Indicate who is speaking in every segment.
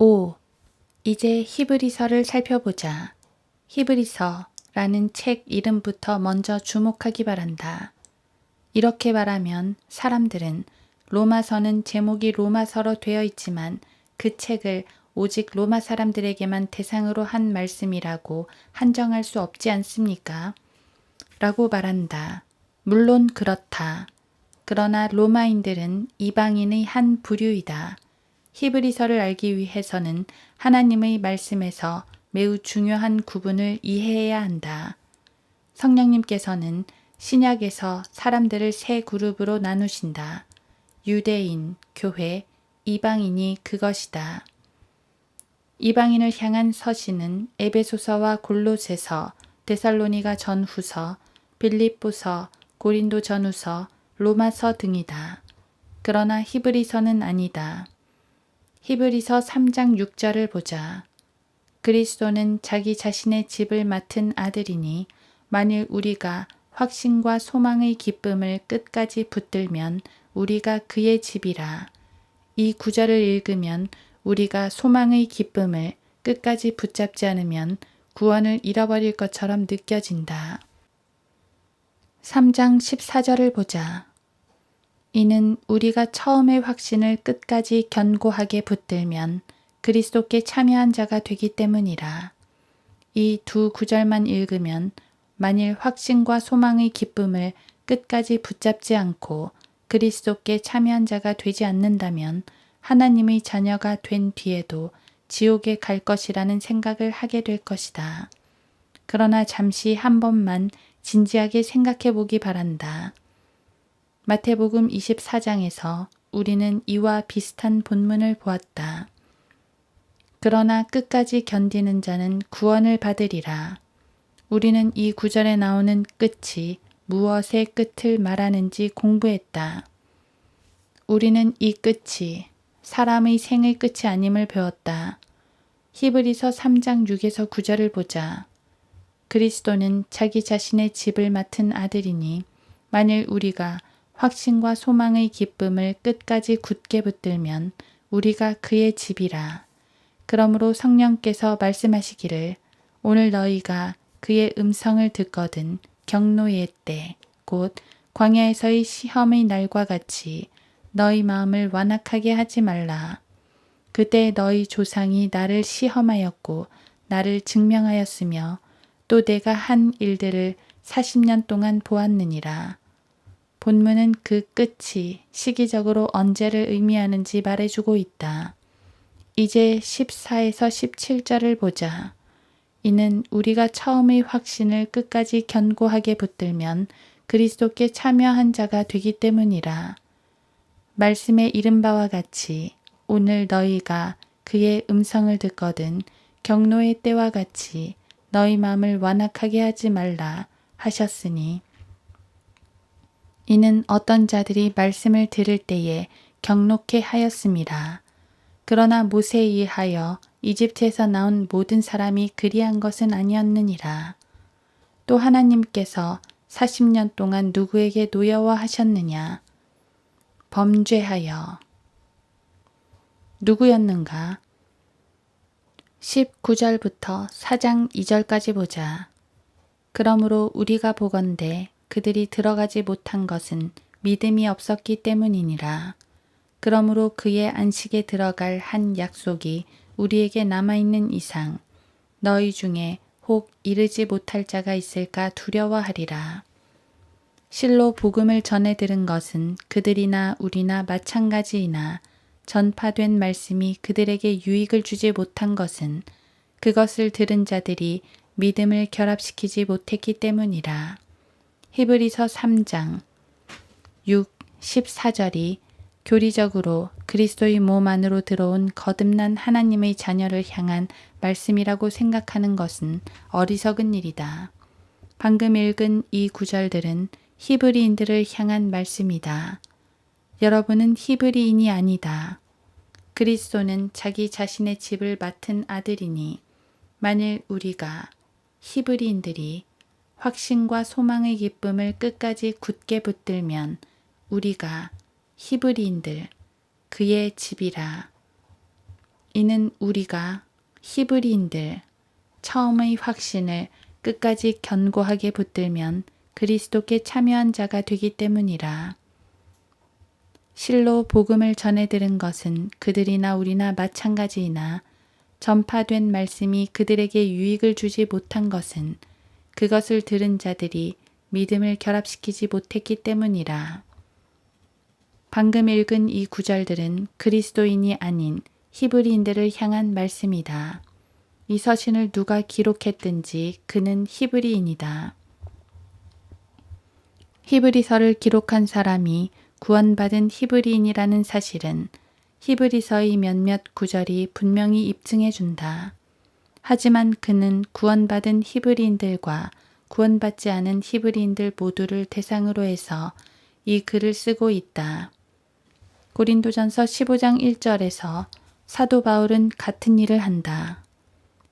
Speaker 1: 5. 이제 히브리서를 살펴보자. 히브리서라는 책 이름부터 먼저 주목하기 바란다. 이렇게 말하면 사람들은 로마서는 제목이 로마서로 되어 있지만 그 책을 오직 로마 사람들에게만 대상으로 한 말씀이라고 한정할 수 없지 않습니까? 라고 말한다. 물론 그렇다. 그러나 로마인들은 이방인의 한 부류이다. 히브리서를 알기 위해서는 하나님의 말씀에서 매우 중요한 구분을 이해해야 한다. 성령님께서는 신약에서 사람들을 세 그룹으로 나누신다. 유대인, 교회, 이방인이 그것이다. 이방인을 향한 서신은 에베소서와 골로새서, 데살로니가 전후서, 빌립보서, 고린도 전후서, 로마서 등이다. 그러나 히브리서는 아니다. 히브리서 3장 6절을 보자. 그리스도는 자기 자신의 집을 맡은 아들이니 만일 우리가 확신과 소망의 기쁨을 끝까지 붙들면 우리가 그의 집이라. 이 구절을 읽으면 우리가 소망의 기쁨을 끝까지 붙잡지 않으면 구원을 잃어버릴 것처럼 느껴진다. 3장 14절을 보자. 이는 우리가 처음의 확신을 끝까지 견고하게 붙들면 그리스도께 참여한 자가 되기 때문이라. 이 두 구절만 읽으면 만일 확신과 소망의 기쁨을 끝까지 붙잡지 않고 그리스도께 참여한 자가 되지 않는다면 하나님의 자녀가 된 뒤에도 지옥에 갈 것이라는 생각을 하게 될 것이다. 그러나 잠시 한 번만 진지하게 생각해 보기 바란다. 마태복음 24장에서 우리는 이와 비슷한 본문을 보았다. 그러나 끝까지 견디는 자는 구원을 받으리라. 우리는 이 구절에 나오는 끝이 무엇의 끝을 말하는지 공부했다. 우리는 이 끝이 사람의 생의 끝이 아님을 배웠다. 히브리서 3장 6에서 9절을 보자. 그리스도는 자기 자신의 집을 맡은 아들이니 만일 우리가 확신과 소망의 기쁨을 끝까지 굳게 붙들면 우리가 그의 집이라. 그러므로 성령께서 말씀하시기를 오늘 너희가 그의 음성을 듣거든 경노의 때, 곧 광야에서의 시험의 날과 같이 너희 마음을 완악하게 하지 말라. 그때 너희 조상이 나를 시험하였고 나를 증명하였으며 또 내가 한 일들을 40년 동안 보았느니라. 본문은 그 끝이 시기적으로 언제를 의미하는지 말해주고 있다. 이제 14에서 17절을 보자. 이는 우리가 처음의 확신을 끝까지 견고하게 붙들면 그리스도께 참여한 자가 되기 때문이라. 말씀에 이른 바와 같이 오늘 너희가 그의 음성을 듣거든 경노의 때와 같이 너희 마음을 완악하게 하지 말라 하셨으니 이는 어떤 자들이 말씀을 들을 때에 경록해 하였습니다. 그러나 모세에 의하여 이집트에서 나온 모든 사람이 그리한 것은 아니었느니라. 또 하나님께서 40년 동안 누구에게 노여워 하셨느냐? 범죄하여. 누구였는가? 19절부터 4장 2절까지 보자. 그러므로 우리가 보건대 그들이 들어가지 못한 것은 믿음이 없었기 때문이니라. 그러므로 그의 안식에 들어갈 한 약속이 우리에게 남아있는 이상 너희 중에 혹 이르지 못할 자가 있을까 두려워하리라. 실로 복음을 전해 들은 것은 그들이나 우리나 마찬가지이나 전파된 말씀이 그들에게 유익을 주지 못한 것은 그것을 들은 자들이 믿음을 결합시키지 못했기 때문이라. 히브리서 3장 6, 14절이 교리적으로 그리스도의 몸 안으로 들어온 거듭난 하나님의 자녀를 향한 말씀이라고 생각하는 것은 어리석은 일이다. 방금 읽은 이 구절들은 히브리인들을 향한 말씀이다. 여러분은 히브리인이 아니다. 그리스도는 자기 자신의 집을 맡은 아들이니 만일 우리가 히브리인들이 확신과 소망의 기쁨을 끝까지 굳게 붙들면 우리가 히브리인들 그의 집이라. 이는 우리가 히브리인들 처음의 확신을 끝까지 견고하게 붙들면 그리스도께 참여한 자가 되기 때문이라. 실로 복음을 전해 들은 것은 그들이나 우리나 마찬가지이나 전파된 말씀이 그들에게 유익을 주지 못한 것은 그것을 들은 자들이 믿음을 결합시키지 못했기 때문이라. 방금 읽은 이 구절들은 그리스도인이 아닌 히브리인들을 향한 말씀이다. 이 서신을 누가 기록했든지 그는 히브리인이다. 히브리서를 기록한 사람이 구원받은 히브리인이라는 사실은 히브리서의 몇몇 구절이 분명히 입증해 준다. 하지만 그는 구원받은 히브리인들과 구원받지 않은 히브리인들 모두를 대상으로 해서 이 글을 쓰고 있다. 고린도전서 15장 1절에서 사도 바울은 같은 일을 한다.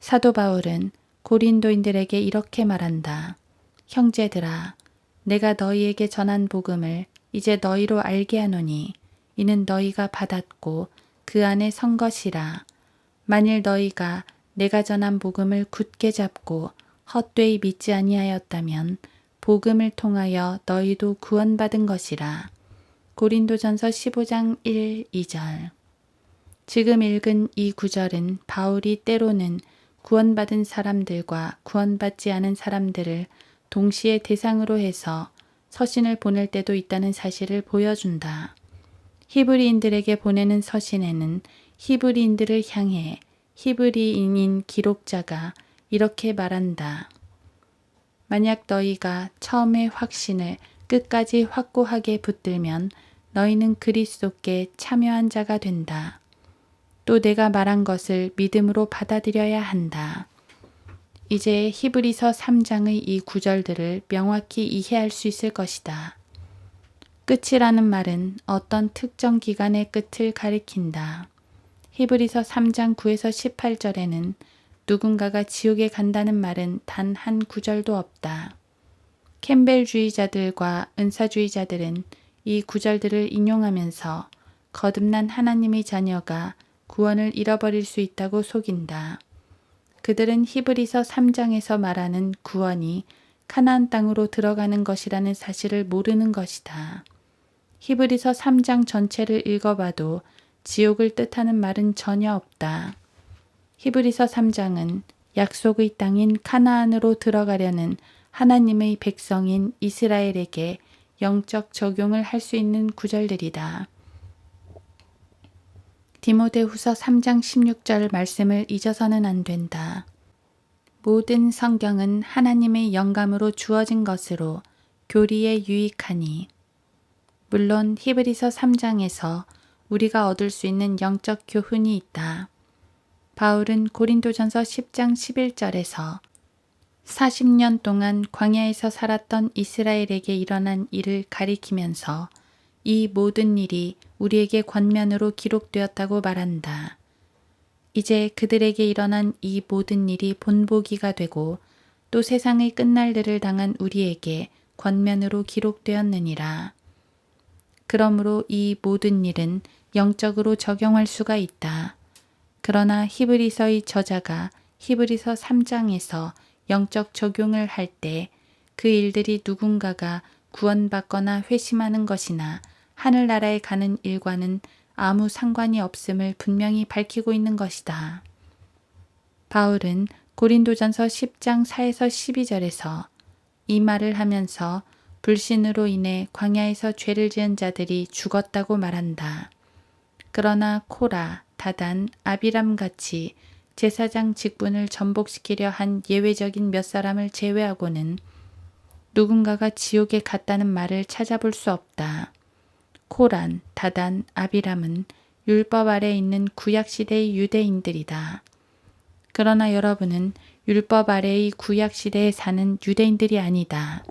Speaker 1: 사도 바울은 고린도인들에게 이렇게 말한다. 형제들아, 내가 너희에게 전한 복음을 이제 너희로 알게 하노니 이는 너희가 받았고 그 안에 선 것이라. 만일 너희가 내가 전한 복음을 굳게 잡고 헛되이 믿지 아니하였다면 복음을 통하여 너희도 구원받은 것이라. 고린도전서 15장 1, 2절. 지금 읽은 이 구절은 바울이 때로는 구원받은 사람들과 구원받지 않은 사람들을 동시에 대상으로 해서 서신을 보낼 때도 있다는 사실을 보여준다. 히브리인들에게 보내는 서신에는 히브리인들을 향해 히브리인인 기록자가 이렇게 말한다. 만약 너희가 처음의 확신을 끝까지 확고하게 붙들면 너희는 그리스도께 참여한 자가 된다. 또 내가 말한 것을 믿음으로 받아들여야 한다. 이제 히브리서 3장의 이 구절들을 명확히 이해할 수 있을 것이다. 끝이라는 말은 어떤 특정 기간의 끝을 가리킨다. 히브리서 3장 9에서 18절에는 누군가가 지옥에 간다는 말은 단 한 구절도 없다. 캠벨주의자들과 은사주의자들은 이 구절들을 인용하면서 거듭난 하나님의 자녀가 구원을 잃어버릴 수 있다고 속인다. 그들은 히브리서 3장에서 말하는 구원이 카나안 땅으로 들어가는 것이라는 사실을 모르는 것이다. 히브리서 3장 전체를 읽어봐도 지옥을 뜻하는 말은 전혀 없다. 히브리서 3장은 약속의 땅인 카나안으로 들어가려는 하나님의 백성인 이스라엘에게 영적 적용을 할 수 있는 구절들이다. 디모데 후서 3장 16절 말씀을 잊어서는 안 된다. 모든 성경은 하나님의 영감으로 주어진 것으로 교리에 유익하니 물론 히브리서 3장에서 우리가 얻을 수 있는 영적 교훈이 있다. 바울은 고린도전서 10장 11절에서 40년 동안 광야에서 살았던 이스라엘에게 일어난 일을 가리키면서 이 모든 일이 우리에게 권면으로 기록되었다고 말한다. 이제 그들에게 일어난 이 모든 일이 본보기가 되고 또 세상의 끝날들을 당한 우리에게 권면으로 기록되었느니라. 그러므로 이 모든 일은 영적으로 적용할 수가 있다. 그러나 히브리서의 저자가 히브리서 3장에서 영적 적용을 할 때 그 일들이 누군가가 구원받거나 회심하는 것이나 하늘나라에 가는 일과는 아무 상관이 없음을 분명히 밝히고 있는 것이다. 바울은 고린도전서 10장 4에서 12절에서 이 말을 하면서 불신으로 인해 광야에서 죄를 지은 자들이 죽었다고 말한다. 그러나 코라, 다단, 아비람 같이 제사장 직분을 전복시키려 한 예외적인 몇 사람을 제외하고는 누군가가 지옥에 갔다는 말을 찾아볼 수 없다. 코란, 다단, 아비람은 율법 아래 있는 구약시대의 유대인들이다. 그러나 여러분은 율법 아래의 구약시대에 사는 유대인들이 아니다.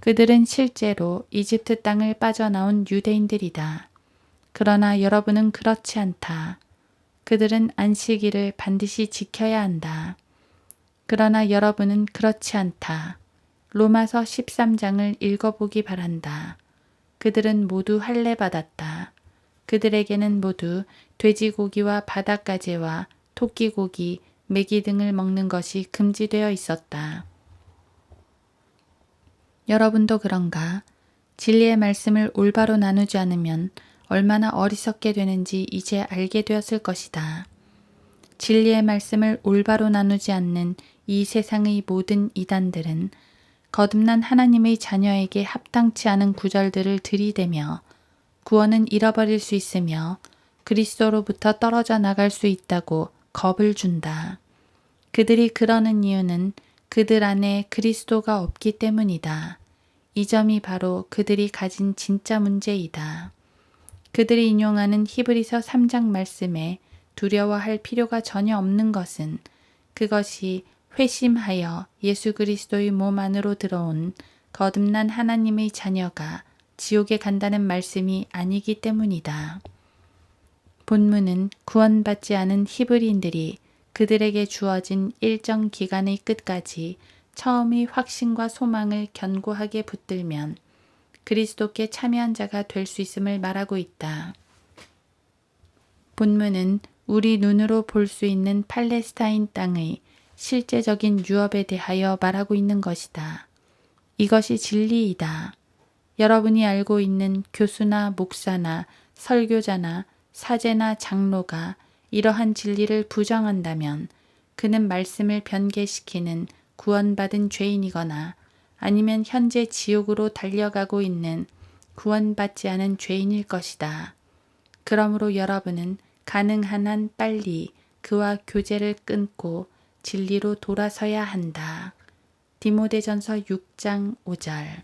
Speaker 1: 그들은 실제로 이집트 땅을 빠져나온 유대인들이다. 그러나 여러분은 그렇지 않다. 그들은 안식일을 반드시 지켜야 한다. 그러나 여러분은 그렇지 않다. 로마서 13장을 읽어보기 바란다. 그들은 모두 할례 받았다. 그들에게는 모두 돼지고기와 바닷가재와 토끼고기, 메기 등을 먹는 것이 금지되어 있었다. 여러분도 그런가? 진리의 말씀을 올바로 나누지 않으면 얼마나 어리석게 되는지 이제 알게 되었을 것이다. 진리의 말씀을 올바로 나누지 않는 이 세상의 모든 이단들은 거듭난 하나님의 자녀에게 합당치 않은 구절들을 들이대며 구원은 잃어버릴 수 있으며 그리스도로부터 떨어져 나갈 수 있다고 겁을 준다. 그들이 그러는 이유는 그들 안에 그리스도가 없기 때문이다. 이 점이 바로 그들이 가진 진짜 문제이다. 그들이 인용하는 히브리서 3장 말씀에 두려워할 필요가 전혀 없는 것은 그것이 회심하여 예수 그리스도의 몸 안으로 들어온 거듭난 하나님의 자녀가 지옥에 간다는 말씀이 아니기 때문이다. 본문은 구원받지 않은 히브리인들이 그들에게 주어진 일정 기간의 끝까지 처음의 확신과 소망을 견고하게 붙들면 그리스도께 참여한 자가 될 수 있음을 말하고 있다. 본문은 우리 눈으로 볼 수 있는 팔레스타인 땅의 실제적인 유업에 대하여 말하고 있는 것이다. 이것이 진리이다. 여러분이 알고 있는 교수나 목사나 설교자나 사제나 장로가 이러한 진리를 부정한다면 그는 말씀을 변개시키는 구원받은 죄인이거나 아니면 현재 지옥으로 달려가고 있는 구원받지 않은 죄인일 것이다. 그러므로 여러분은 가능한 한 빨리 그와 교제를 끊고 진리로 돌아서야 한다. 디모데전서 6장 5절